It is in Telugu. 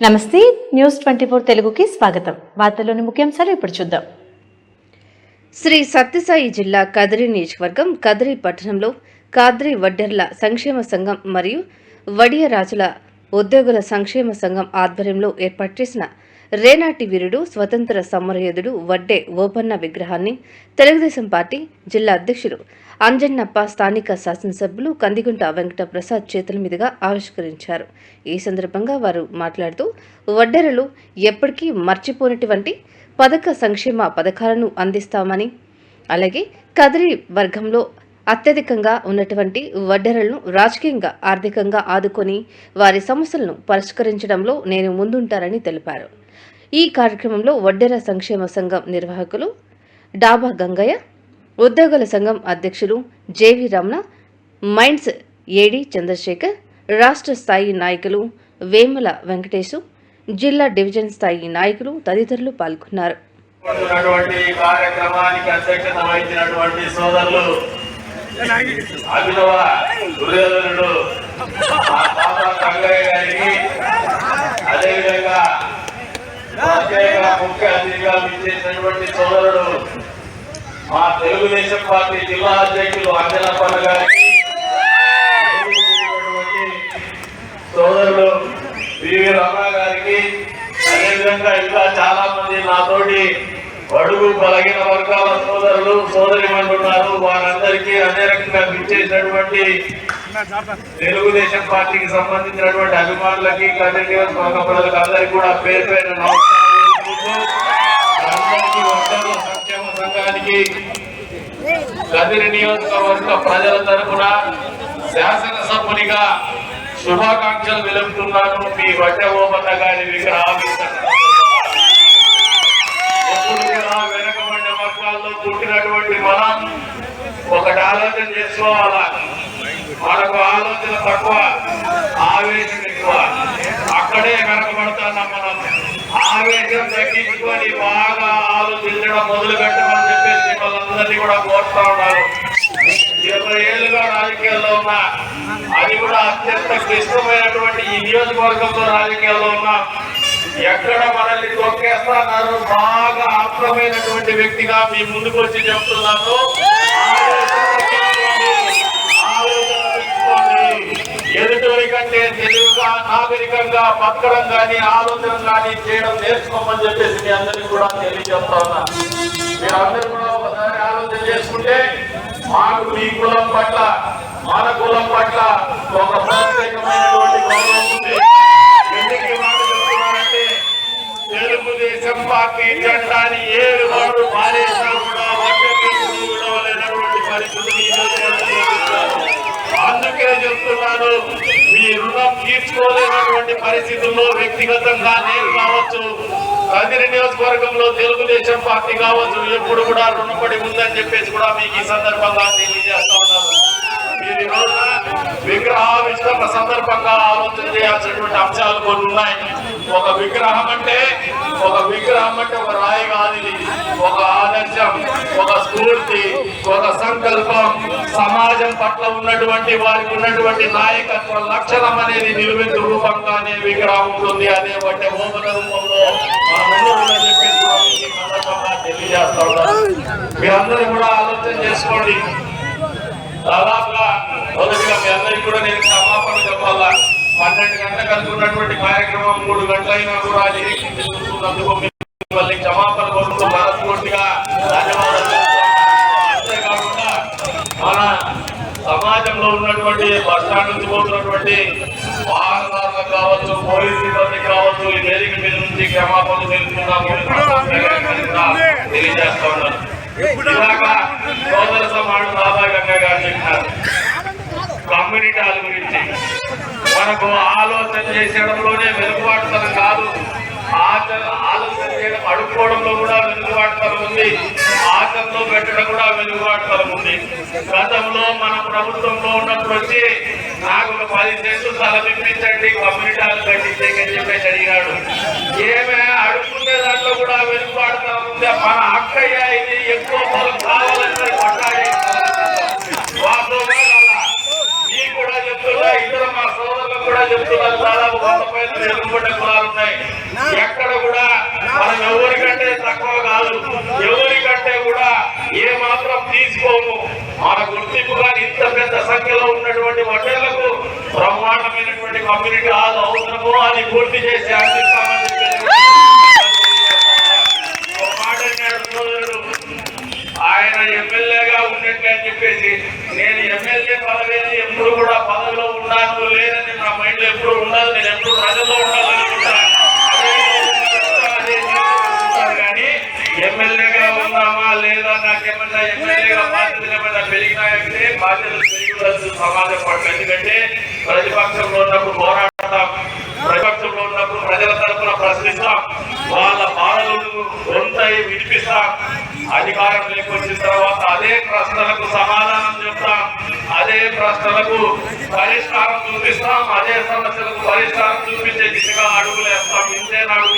నమస్తే న్యూస్ ట్వంటీ ఫోర్ తెలుగుకి స్వాగతం. వార్తల్లోని ముఖ్యాంశాలు ఇప్పుడు చూద్దాం. శ్రీ సత్యసాయి జిల్లా కదిరి నియోజకవర్గం కదిరి పట్టణంలో కాద్రి వడ్డెర్ల సంక్షేమ సంఘం మరియు వడియరాజుల ఉద్యోగుల సంక్షేమ సంఘం ఆధ్వర్యంలో ఏర్పాటు చేసిన రేనాటి వీరుడు స్వతంత్ర సమరయోధుడు వడ్డే ఓపన్న విగ్రహాన్ని తెలుగుదేశం పార్టీ జిల్లా అధ్యక్షులు అంజన్నప్ప స్థానిక శాసనసభ్యులు కందిగుంట వెంకట ప్రసాద్ చేతుల మీదుగా ఆవిష్కరించారు. ఈ సందర్భంగా వారు మాట్లాడుతూ వడ్డెరలు ఎప్పటికీ మర్చిపోయినటువంటి పథక సంక్షేమ పథకాలను అందిస్తామని అలాగే కదిరి వర్గంలో అత్యధికంగా ఉన్నటువంటి వడ్డెరలను రాజకీయంగా ఆర్థికంగా ఆదుకొని వారి సమస్యలను పరిష్కరించడంలో నేను ముందుంటారని తెలిపారు. ఈ కార్యక్రమంలో వడ్డెర సంక్షేమ సంఘం నిర్వాహకులు డాబా గంగయ్య ఉద్యోగుల సంఘం అధ్యక్షులు జేవి రమణ మైండ్స్ ఏడి చంద్రశేఖర్ రాష్ట్ర స్థాయి నాయకులు వేముల వెంకటేశు జిల్లా డివిజన్ స్థాయి నాయకులు తదితరులు పాల్గొన్నారు. కార్యక్రమానికి అధ్యక్షత వహించినటువంటి సోదరులు అభినవ దుర్యోధనుడు అదేవిధంగా ప్రత్యేక ముఖ్య అతిథిగా విచ్చేసినటువంటి సోదరుడు మా తెలుగుదేశం పార్టీ జిల్లా అధ్యక్షులు అంజనప్పన్న గారికి సోదరుడు వివి రమణ గారికి అదేవిధంగా ఇంకా చాలా మంది నాతోటి అడుగు బలహీన వర్గాల సోదరులు సోదరి ఉన్నారు. వారందరికీ అదే రకంగా విచ్చేసినటువంటి తెలుగుదేశం పార్టీకి సంబంధించినటువంటి అభిమానులకి కన్నడ నియోజకవర్గ ప్రజలకు అందరికీ కూడా పేరు పేరు సంక్షేమ సంఘానికి కదిరి నియోజకవర్గ ప్రజల తరఫున శాసనసభ్యునిగా శుభాకాంక్షలు వెలుపుతున్నాను మీ వడ్డ ఓపన్న గారి విగ్రహావిష్కరణ ఎప్పుడు కూడా వెనకబడిన వర్గాల్లో పుట్టినటువంటి మనం ఒకటి ఆలోచన చేసుకోవాలా? మనకు ఆలోచన తక్కువ ఆవేశం ఎక్కువ. అక్కడే కనకబడతానమ్మ మనం ఆవేశం తగ్గించుకొని బాగా ఆలోచించడం మొదలు పెట్టమని చెప్పేసి వాళ్ళందరినీ కూడా కోరుతా ఉన్నారు ఇరవై ఏళ్ళుగా రాజకీయాల్లో ఉన్నా అది కూడా అత్యంత క్లిష్టమైనటువంటి ఈ నియోజకవర్గంలో రాజకీయాల్లో ఉన్నా ఎక్కడ మనల్ని తొక్కేస్తున్నారు బాగా అర్థమైనటువంటి వ్యక్తిగా మీ ముందుకు వచ్చి చెప్తున్నాను. బతకడం కానీ ఆలోచన కానీ చేయడం నేర్చుకోమని చెప్పేసి మీ అందరికీ కూడా తెలియజేస్తా ఉన్నా. మీరందరూ కూడా ఒకసారి ఆలోచన చేసుకుంటే మాకు మీ కులం పట్ల మన కులం పట్ల ఒక ప్రత్యేకమైనటువంటి గౌరవం ఉంది. ఎందుకు మాట చెప్తున్నానంటే తెలుగుదేశం పార్టీ జెండాని ఏడు వాడు మారేసినా కూడా పరిస్థితి అందుకే చెప్తున్నాను మీ రుణం ఎలాంటి పరిస్థితుల్లో వ్యక్తిగతంగా నేను కావచ్చు కదిరి నియోజకవర్గంలో తెలుగుదేశం పార్టీ కావచ్చు ఎప్పుడు కూడా రుణపడి ఉందని చెప్పేసి కూడా మీకు ఈ సందర్భంగా తెలియజేస్తా ఉన్నాను. మీరు విగ్రహావిష్కరణ సందర్భంగా ఆలోచన చేయాల్సినటువంటి అంశాలు కొన్ని ఉన్నాయి. ఒక విగ్రహం అంటే ఒక విగ్రహం అంటే ఒక రాయి కాదు ఒక స్వర సంకల్పం సమాజం పట్ల ఉన్నటువంటి వారికి ఉన్నటువంటి నాయకత్వ లక్షణం అనేది నిలువెత్తు రూపంగానే విగ్రహం ఉంటుంది. అనే ఒకటి ఓమన రూపంలో ముందు తెలియజేస్తా మీరందరూ కూడా ఆలోచన చేసుకోండి. దాదాపుగా మొదటిగా మీ అందరికీ కూడా నేను క్షమాపణ చెప్పాలా? పన్నెండు గంటలకు అనుకున్నటువంటి కార్యక్రమం మూడు గంటలైనా కూడా నిరీక్షించుకున్నందుకు మిమ్మల్ని క్షమాపణ సమాజంలో ఉన్నటువంటి బస్ స్టాండ్ నుంచి పోతున్నటువంటి వాహనదారులకు కావచ్చు పోలీస్ సిబ్బంది కావచ్చు ఈ వేదిక మీద నుంచి క్షమాపణలు తెలుపుతున్నాము తెలియజేస్తా ఉన్నాను. ఇలాగ సోదర సమాడు బాబా గంగా గారు చెప్పినారు. కమ్యూనిటీ హాల్ గురించి. మనకు ఆలోచన చేసేయడంలోనే వెలుగుబాటుతనం కాదు. ఆలోచన చేయడం అడుక్కోవడంలో కూడా వెలుగుబాటుతనం ఉంది. ఆచరణలో పెట్టడం కూడా వెలుగుబాటుతనం ఉంది. మన ప్రభుత్వంలో ఉన్నప్పుడు వచ్చి నాకు ఒక పది సెంట్లు స్థలం ఇప్పించండి కమ్యూనిటాలు హాల్ కట్టించేకని చెప్పేసి అడిగాడు. ఏమే అడుగుతుండే దాంట్లో కూడా వెనుకాడుతా ఉంది. మన అక్కయ్య ఇది ఎక్కువ స్థలం కావాలంటే పట్టాలి ఎక్కడ కూడా మనం ఎవరికంటే తక్కువ కాదు. ఎవరికంటే కూడా ఏ మాత్రం తీసుకోము. మనకు కమ్యూనిటీ హాల్ అవసరమో అది పూర్తి చేసి అందిస్తామని ఆయన ఎమ్మెల్యేగా ఉన్నట్టు అని చెప్పేసి నేను ఎమ్మెల్యే పదవిని ఎప్పుడు కూడా పదవిలో ఉన్నాను లేదని నా మైండ్ ఎప్పుడు ఉండదు నేను ఎప్పుడు ప్రజల్లో చేసుకుంటాను కానీ ఎమ్మెల్యేగా ఉన్నామా లేదా నాకేమన్నా ఎమ్మెల్యేగా బాధ్యతలు ఏమైనా పెరిగినాయంటే బాధ్యతలు పెరిగి సమాజం పట్ల ఎందుకంటే ప్రతిపక్షంలో ఉన్నప్పుడు పోరాడతాం ప్రతిపక్షంలో ఉన్నప్పుడు ప్రజల తరఫున ప్రశ్నిస్తాం వాళ్ళ బాధలు కొంత వినిపిస్తాం అధికారం లేకొచ్చిన తర్వాత అదే ప్రశ్నలకు సమాధానం చెప్తాం అదే ప్రశ్నలకు పరిష్కారం చూపిస్తాం అదే సమస్యలకు పరిష్కారం చూపించే దిశగా అడుగులేస్తాం ఇంతే నాకు